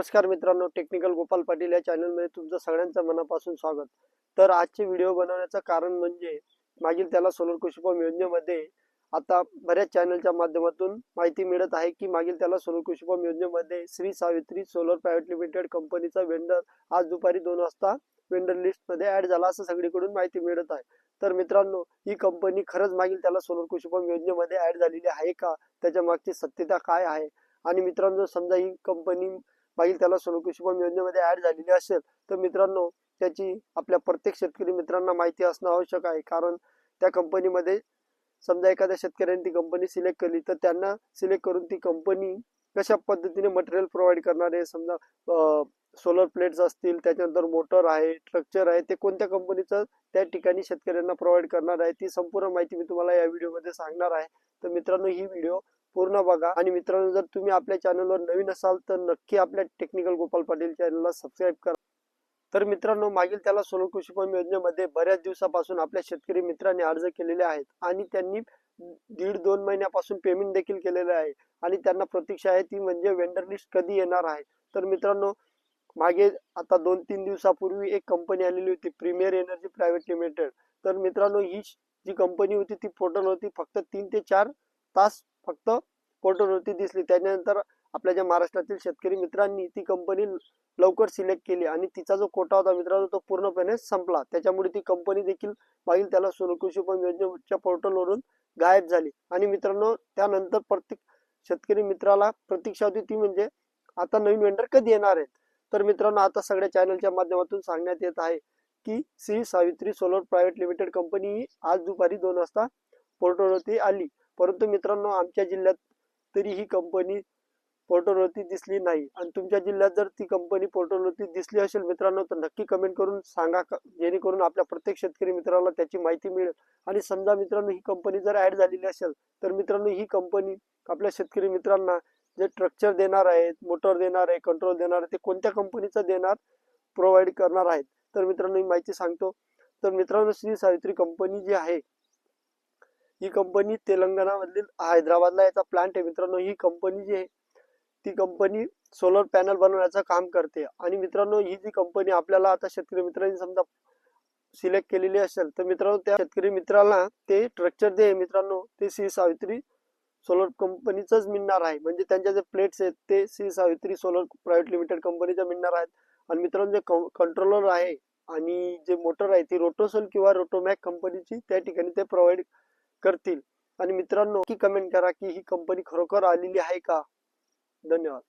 नमस्कार मित्रांनो टेक्निकल गोपाल पाटील या चॅनलमध्ये तुमचं सगळ्यांचं मनापासून स्वागत. तर आजचे व्हिडिओ बनवण्याचं कारण म्हणजे मागील त्याला सोलर कृषीपंप योजनेमध्ये आता बऱ्याच चॅनलच्या माध्यमातून माहिती मिळत आहे की मागील त्याला सोलर कृषीपंप योजनेमध्ये Shri Savitri solar private limited कंपनीचा वेंडर आज दुपारी दोन वाजता वेंडर लिस्टमध्ये ऍड झाला असं सगळीकडून माहिती मिळत आहे. तर मित्रांनो ही कंपनी खरंच मागील त्याला सोलर कृषीपंप योजनेमध्ये ऍड झालेली आहे का? त्याच्या मागची सत्यता काय आहे? आणि मित्रांनो समजा ही कंपनी मागील त्याला सोलर शुभम योजनेमध्ये ॲड झालेली असेल तर मित्रांनो त्याची आपल्या प्रत्येक शेतकरी मित्रांना माहिती असणं आवश्यक आहे. कारण त्या कंपनीमध्ये समजा एखाद्या शेतकऱ्यांनी ती कंपनी सिलेक्ट केली तर त्यांना सिलेक्ट करून ती कंपनी कशा पद्धतीने मटेरियल प्रोव्हाइड करणार आहे? समजा सोलर प्लेट्स असतील त्याच्यानंतर मोटर आहे स्ट्रक्चर आहे ते कोणत्या कंपनीचं त्या ठिकाणी शेतकऱ्यांना प्रोव्हाइड करणार आहे? ती संपूर्ण माहिती मी तुम्हाला या व्हिडिओमध्ये सांगणार आहे. तर मित्रांनो ही व्हिडिओ पूर्ण बघा. आणि मित्रांनो जर तुम्ही आपल्या चॅनलवर नवीन असाल तर नक्की आपल्या टेक्निकल गोपाल पाटील चॅनलला सबस्क्राईब करा. तर मित्रांनो मागील त्याला सोलर कृषी पंप योजनेमध्ये बऱ्याच दिवसापासून आपल्या शेतकरी मित्रांनी अर्ज केलेले आहेत. आणि त्यांनी दीड दोन महिन्यापासून पेमेंट देखील केलेले आहे. आणि त्यांना प्रतीक्षा आहे ती म्हणजे वेंडर लिस्ट कधी येणार आहे. तर मित्रांनो मागे आता दोन तीन दिवसापूर्वी एक कंपनी आलेली होती प्रीमियर एनर्जी प्रायव्हेट लिमिटेड तर मित्रांनो ही जी कंपनी होती ती पोर्टल होती फक्त तीन ते चार तास फक्त पोर्टलवरती दिसली. त्याच्यानंतर आपल्या ज्या महाराष्ट्रातील शेतकरी मित्रांनी ती कंपनी लवकर सिलेक्ट केली आणि तिचा जो कोटा होता मित्रांनो तो पूर्णपणे संपला. त्याच्यामुळे ती कंपनी देखील मागील त्याला सोलर योजनेच्या पोर्टलवरून गायब झाली. आणि मित्रांनो त्यानंतर प्रत्येक शेतकरी मित्राला प्रतीक्षा होती. ती म्हणजे आता नवीन वेंडर कधी येणार आहेत? तर मित्रांनो आता सगळ्या चॅनलच्या माध्यमातून सांगण्यात येत आहे की Shri Savitri solar private limited company ही आज दुपारी दोन वाजता पोर्टलवरती आली. परंतु मित्रांनो आमच्या जिल्ह्यात तरी ही कंपनी पोर्टलवरती दिसली नाही. आणि तुमच्या जिल्ह्यात जर ती कंपनी पोर्टलवरती दिसली असेल मित्रांनो तर नक्की कमेंट करून सांगा जेणेकरून आपल्या प्रत्येक शेतकरी मित्राला त्याची माहिती मिळेल. आणि समजा मित्रांनो ही कंपनी जर ऍड झालेली असेल तर मित्रांनो ही कंपनी आपल्या शेतकरी मित्रांना जे स्ट्रक्चर देणार आहेत मोटर देणार आहे कंट्रोल देणार आहे ते कोणत्या कंपनीचं देणार प्रोव्हाइड करणार आहेत. तर मित्रांनो ही माहिती सांगतो. तर मित्रांनो श्री सावित्री कंपनी जी आहे ही कंपनी तेलंगणामधील हैदराबादला याचा प्लांट आहे. मित्रांनो ही कंपनी जी आहे ती कंपनी सोलर पॅनल बनवण्याचं काम करते. आणि मित्रांनो ही जी कंपनी आपल्याला आता शेतकरी मित्रांनी समजा सिलेक्ट केलेली असेल तर मित्रांनो त्या शेतकरी मित्राला ते स्ट्रक्चर जे आहे मित्रांनो ते सी सावित्री सोलर कंपनीचंच मिळणार आहे. म्हणजे त्यांच्या जे प्लेट्स आहेत ते सी सावित्री सोलर प्रायव्हेट लिमिटेड कंपनीच्या मिळणार आहेत. आणि मित्रांनो जे कंट्रोलर आहे आणि जे मोटर आहे ती रोटोसल किंवा रोटोमॅक कंपनीची त्या ठिकाणी ते प्रोव्हाइड करतील. आणि मित्रांनो की कमेंट करा की ही कंपनी खरोखर आलेली आहे का? धन्यवाद.